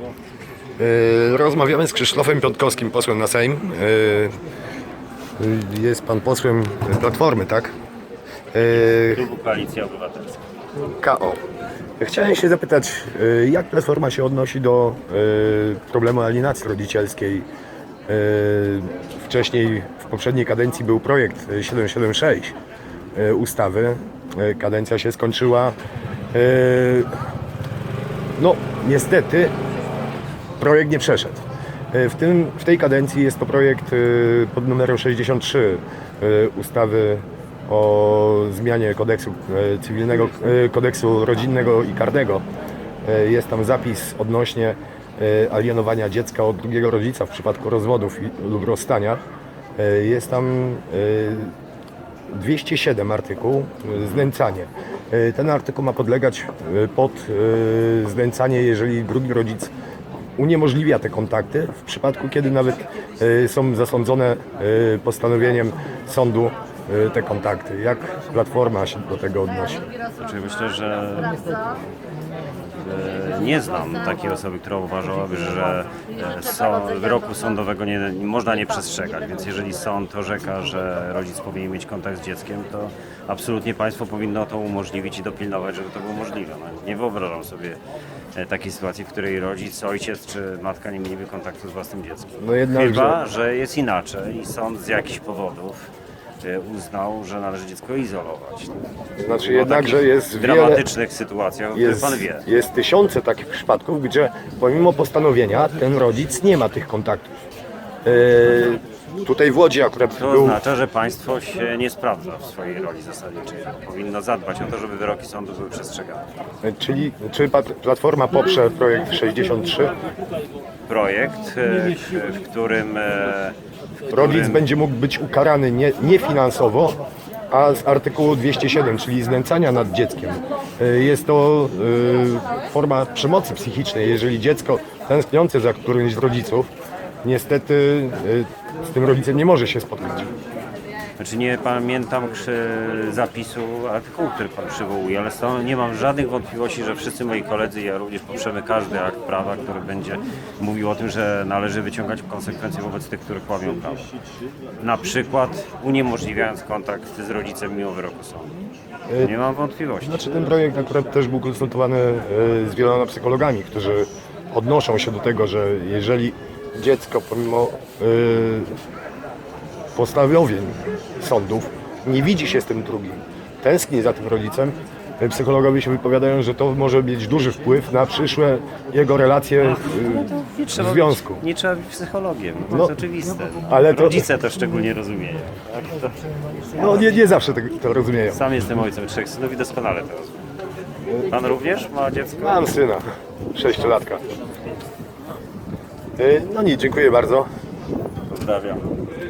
E, Rozmawiamy z Krzysztofem Piątkowskim, posłem na Sejm. E, Jest pan posłem Platformy, tak? E, Klubu Koalicja Obywatelska. KO. Chciałem się zapytać, jak Platforma się odnosi do problemu alienacji rodzicielskiej? Wcześniej, w poprzedniej kadencji był projekt e, 776 e, ustawy. Kadencja się skończyła. No, niestety projekt nie przeszedł. E, W, tym, w tej kadencji jest to projekt e, pod numerem 63 e, ustawy o zmianie kodeksu cywilnego, kodeksu rodzinnego i karnego. Jest tam zapis odnośnie alienowania dziecka od drugiego rodzica w przypadku rozwodów lub rozstania. Jest tam e, 207 artykuł, znęcanie. Ten artykuł ma podlegać pod znęcanie, jeżeli drugi rodzic uniemożliwia te kontakty, w przypadku kiedy nawet y, są zasądzone y, postanowieniem sądu y, te kontakty. Jak Platforma się do tego odnosi? Znaczy że nie znam takiej osoby, która uważałaby, że e, wyroku sądowego nie, można nie przestrzegać. Więc jeżeli sąd orzeka, że rodzic powinien mieć kontakt z dzieckiem, to absolutnie państwo powinno to umożliwić i dopilnować, żeby to było możliwe. No, nie wyobrażam sobie e, takiej sytuacji, w której rodzic, ojciec czy matka nie mieliby kontaktu z własnym dzieckiem. No jednak, Chyba, że jest inaczej i sąd z jakichś powodów e, uznał, że należy dziecko izolować. Znaczy O jednak, takich że jest wiele, dramatycznych sytuacjach, o których jest, pan wie. jest tysiące takich przypadków, gdzie pomimo postanowienia ten rodzic nie ma tych kontaktów. Y, Tutaj w Łodzi akurat To był oznacza, że państwo się nie sprawdza w swojej roli zasadniczej. Powinno zadbać o to, żeby wyroki sądu były przestrzegane. Czyli czy Platforma poprze projekt 63? Projekt, e, e, w którym Rodzic będzie mógł być ukarany nie, nie finansowo, a z artykułu 207, czyli znęcania nad dzieckiem. Y, Jest to y, forma przemocy psychicznej, jeżeli dziecko tęskniące za którymś z rodziców niestety y, z tym rodzicem nie może się spotkać. Znaczy nie pamiętam zapisu artykułu, który pan przywołuje, ale nie mam żadnych wątpliwości, że wszyscy moi koledzy i ja również poprzemy każdy akt prawa, który będzie mówił o tym, że należy wyciągać konsekwencje wobec tych, których łamią prawo. Na przykład uniemożliwiając kontakt z rodzicem mimo wyroku sądu. Nie mam wątpliwości. Znaczy ten projekt akurat też był konsultowany y, z wieloma psychologami, którzy odnoszą się do tego, że jeżeli dziecko pomimo y, postanowień sądów nie widzi się z tym drugim, tęskni za tym rodzicem, psychologowie się wypowiadają, że to może mieć duży wpływ na przyszłe jego relacje y, w związku. Być, nie trzeba być psychologiem, no to No, jest oczywiste. ale to- Rodzice to szczególnie rozumieją. Tak? To... No nie, nie zawsze to, to rozumieją. Sam jestem ojcem trzech synów i doskonale to rozumiem. Pan również ma dziecko? Mam syna, sześciolatka. Y, No nic, dziękuję bardzo. Pozdrawiam.